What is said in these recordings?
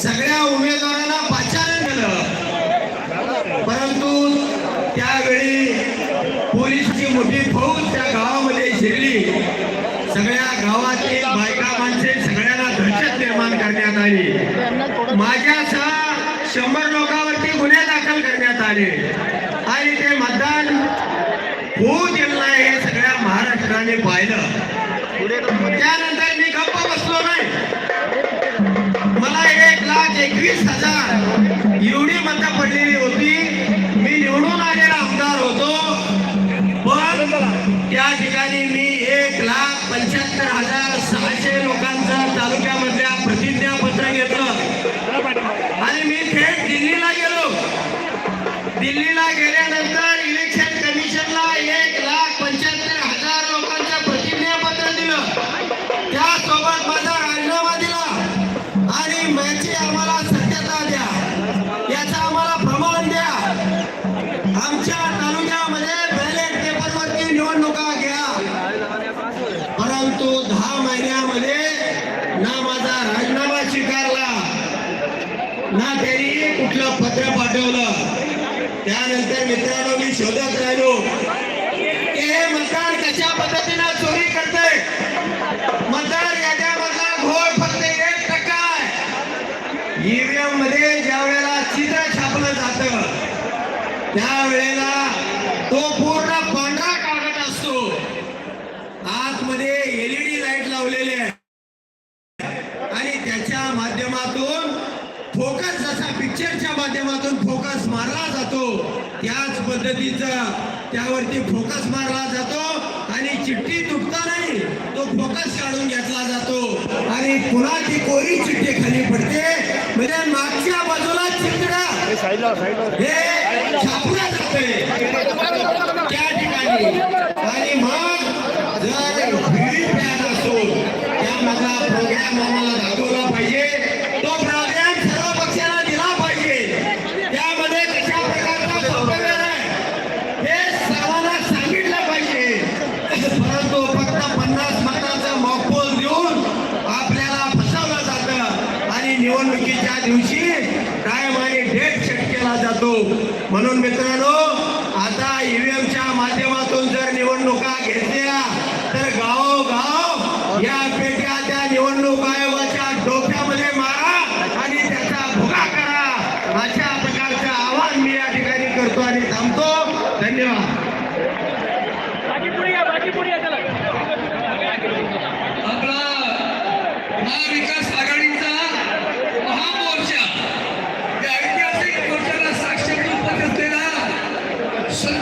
सगळ्या उमेदवारांना पाचारण केलं परंतु त्यावेळी पोलिसची मोठी फौज त्या गावामध्ये शिरली. सगळ्या गावातील बायका माणसे सगळ्यांना दहशत निर्माण करण्यात आली. माझ्यासह शंभर लोकांवरती गुन्हे दाखल करण्यात आले. आणि ते मतदान होऊ दिलं नाही हे सगळ्या महाराष्ट्राने पाहिलं. त्यानंतर एकवीस हजार. एवढी मतं पडलेली होती. मी निवडून आलेला आमदार होतो. पण त्या ठिकाणी मी एक लाख पंच्याहत्तर हजार सहाशे लोकांचा तालुक्यामधल्या प्रतिज्ञापत्र घेतो त्यानंतर मित्रांनो मी शोधत राहिलो. की हे मतदार कशा पद्धतीनं चोरी करते मतदार याद्यामधला घोळ फक्त एक टक्का आहे. ईव्हीएममध्ये ज्या वेळेला चित्र छापलं त्या त्यावेळेला तो पूर्ण पांढरा कागद असतो आतमध्ये एलईडी लाइट लावलेले आहे आणि त्याच्या माध्यमातून फोकस जसा पिक्चरच्या माध्यमातून फोकस मारला जातो. त्याच पद्धतीचा त्यावरती फोकस मारला जातो आणि चिठ्ठी तुटता नाही तो फोकस काढून घेतला जातो. आणि पुन्हा ती कोरी चिठ्ठी खाली पडते. म्हणजे मागच्या बाजूला चित्र. हे छापलं जाते त्या ठिकाणी. आणि मग जर असो त्यामधला प्रोग्राम आम्हाला दाखवला पाहिजे तो प्रोग्राम सर्व पक्षाला दिला पाहिजे त्यामध्ये कशा प्रकारचा सॉफ्टवेअर आहे हे सर्वांना सांगितलं पाहिजे परंतु फक्त पन्नास मताचा मॉकपोल देऊन आपल्याला फसवलं जातं आणि निवडणुकीच्या दिवशी टाइम आणि डेट सेट केला जातो म्हणून मित्रांनो आता ईव्हीएमच्या माध्यमातून जर निवडणुका घेतल्या तर गावोगाव या पेट्या त्या निवडणूक आयोगाच्या डोक्यामध्ये मारा आणि त्याचा भुगा करा अशा प्रकारचं आवाहन मी या ठिकाणी करतो आणि थांबतो धन्यवाद बाकी पुढे या बाकी पुढे या चला आपला महाविकास आघाडीचा महामोर्चा या ऐतिहासिक मोर्चाला साक्ष देऊन उपस्थित असलेला संतप्त बांधवांनो भगिनीनो मातांनो आता सभेला सुरुवात झाली काही क्षणात माननीय राजसाहेब माननीय उद्धव साहेब माननीय शरद पवार साहेब मंचावर येतील मी आता विनंती करतो कम्युनिस्ट पक्षाचे माननीय मिलिंद रानडे यांनी या सभेला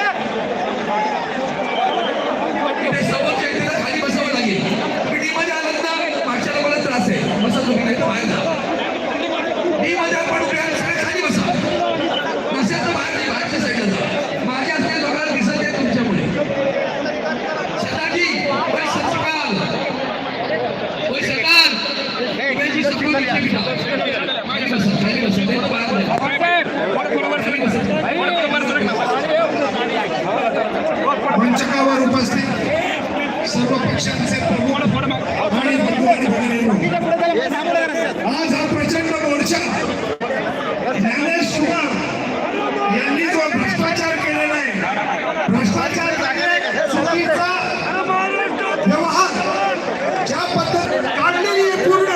सर्व पक्षांचे प्रमुख आणि आज हा प्रचंड मोर्चा ज्ञानेश कुमार यांनी जो भ्रष्टाचार केलेला आहे भ्रष्टाचार व्यवहार ज्या पद्धत काढलेली आहे पूर्ण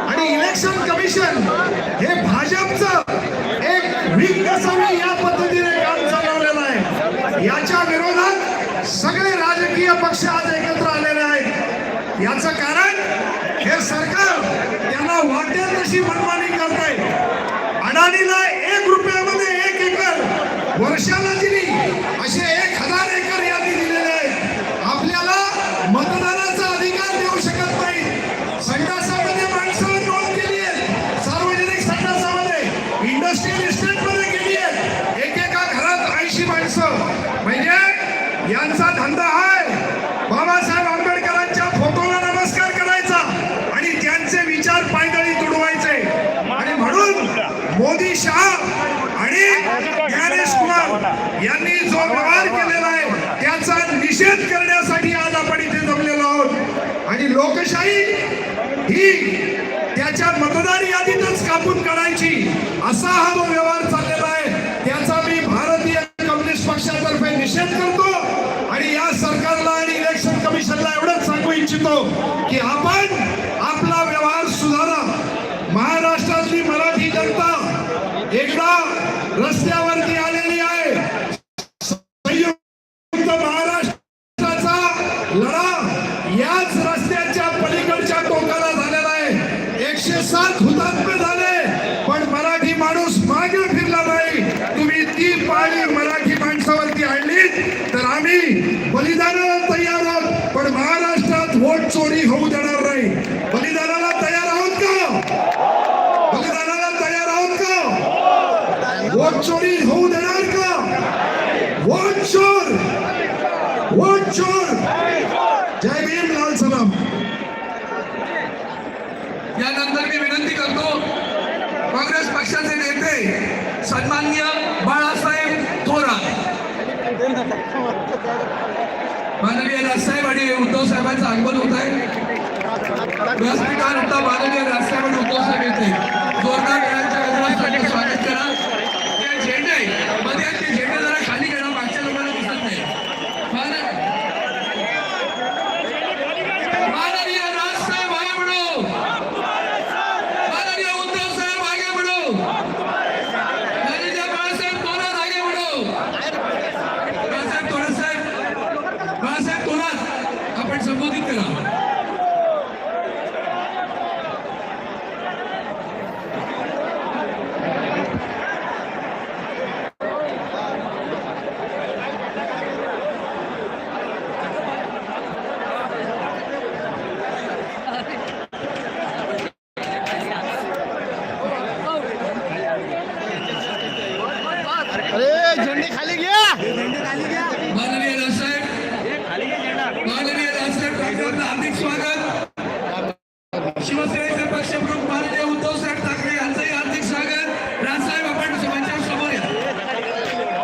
आणि इलेक्शन कमिशन पक्ष आज एकत्र आलेले आहेत. याचं कारण हे सरकार त्यांना वाटेल तशी मनमानी करत आहे अडाणीला एक रुपयामध्ये एक एकर वर्षाला दिली असे ही त्याच्या मतदार यादीतच कापून काढायची. असा हा जो व्यवहार चाललेला आहे त्याचा मी भारतीय कम्युनिस्ट पक्षातर्फे निषेध करतो आणि या सरकारला आणि इलेक्शन कमिशनला एवढंच सांगू इच्छितो की आपण आपला व्यवहार सुधारा. महाराष्ट्रातली मराठी जनता एकदा रस्त्यावरती आलेली आहे संयुक्त महाराष्ट्राचा लढा याच रस्त्याच्या पलीकडच्या टोकाला झालेला आहे एकशे सात हुतात्मे झाले पण मराठी माणूस मागे फिरला नाही तुम्ही ती पाळी मराठी माणसावरती आणली तर आम्ही बलिदानाला तयार आहोत पण महाराष्ट्रात वोट चोरी होऊ देणार नाही बलिदानाला तयार आहोत का बलिदानाला तयार आहोत का वोट चोरी होऊ देणार का वोट चोर वोट चोर जय भीम लाल सलाम. यानंतर मी विनंती करतो काँग्रेस पक्षाचे नेते सन्मान्य बाळासाहेब थोरात. माननीय राजसाहेब आणि उद्धव साहेबांचं आगमन होत आहे. व्यासपीठावर माननीय राजसाहेब आणि उद्धव साहेब येते जोरदार टाळ्यांच्या गजरात त्यांचं स्वागत करा ते झेंडे मध्ये आहेत ते झेंडे जरा खाली करा मागच्या लोकांना दिसत नाही मान- माननीय राजसाहेब आगे बढो माननीय उद्धव साहेब आगे बढ़ो माननीय बाळासाहेब थोरात आगे बढ़ो बाळासाहेब थोरात साहेब बाळासाहेब थोरात आपण संबोधित करा अरे झेंडे खाली घ्या माननीय राजसाहेब माननीय राजसाहेब ठाकरेंचं हार्दिक स्वागत. शिवसेनेचे पक्षप्रमुख माननीय उद्धव साहेब ठाकरे यांचंही हार्दिक स्वागत. राजसाहेब आपण मंचावर समोर या.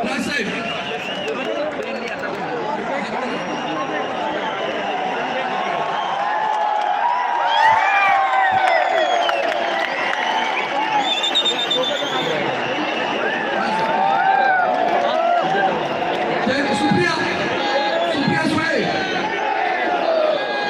राजसाहेब जय सुप्रिया. सुप्रिया सुळे.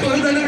Quando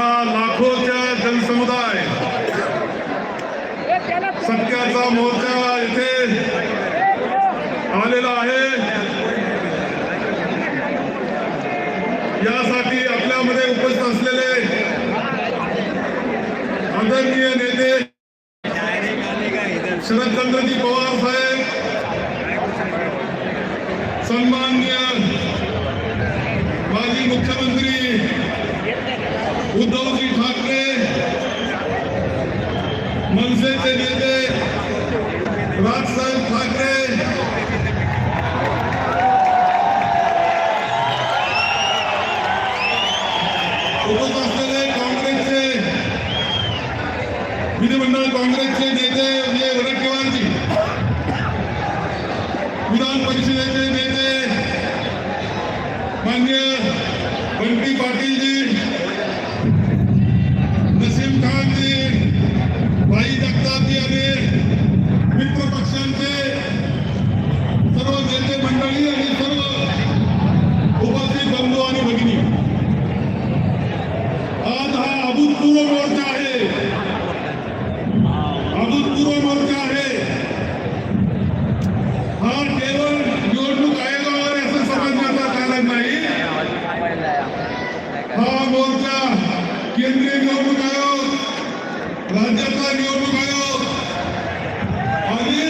हा लाखोच्या जनसमुदाय. सत्याचा मोर्चा इथे आलेला आहे. यासाठी आपल्यामध्ये उपस्थित असलेले आदरणीय नेते शरदचंद्रजी पवार साहेब सन्मान्य माजी मुख्यमंत्री उद्धवजी ठाकरे मनसेचे नेते राजसाहेब ठाकरे. उपस्थित असलेले काँग्रेसचे विधिमंडळ काँग्रेसचे नेते म्हणजे विजय वडट्टीवारजी विधान परिषदेचे नेते मान्य बंटी पाटीलजी नसीम खानजी भाई जगतापजी आणि मित्र पक्षांचे सर्व नेते मंडळी आणि सर्व उपस्थित बंधू आणि भगिनी आज हा अभूतपूर्व मोर्चा आहे अभूतपूर्व मोर्चा आहे हा केवळ निवडणूक आयोगावर आहे असं समजण्याचा कारण नाही हा मोर्चा केंद्रीय निवडणूक आयोग राज्याचा निवडणूक आयोग आणि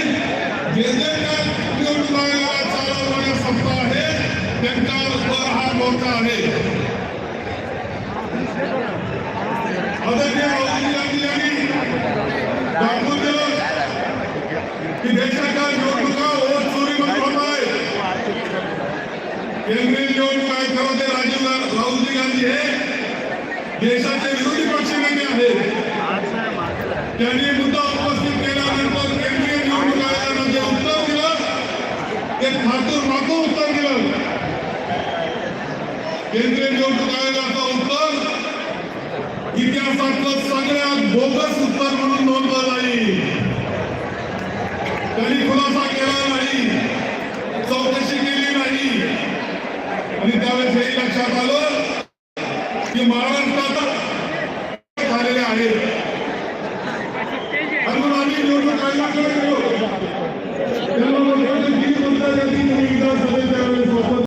जे जे काय निवडणूक आयोगाला चालवणाऱ्या संस्था आहेत त्यांच्यावर हा मोर्चा आहे आदरणीय राहुल गांधी यांनी दाखवून दिलं की देशाच्या निवडणुका होत चोरी होत आहे केंद्रीय निवडणूक आयोगामध्ये राजीव गा- राहुलजी गांधी हे देशाचे विरोधी पक्ष नेते आहेत त्यांनी मुद्दा उपस्थित केल्यानंतर केंद्रीय निवडणूक आयोगानं जे उत्तर दिलं ते ठाकूर मागून उत्तर दिलं. केंद्रीय निवडणूक आयोगाचं उत्तर इतिहासातलं सगळ्यात बोगस उत्तर म्हणून नोंद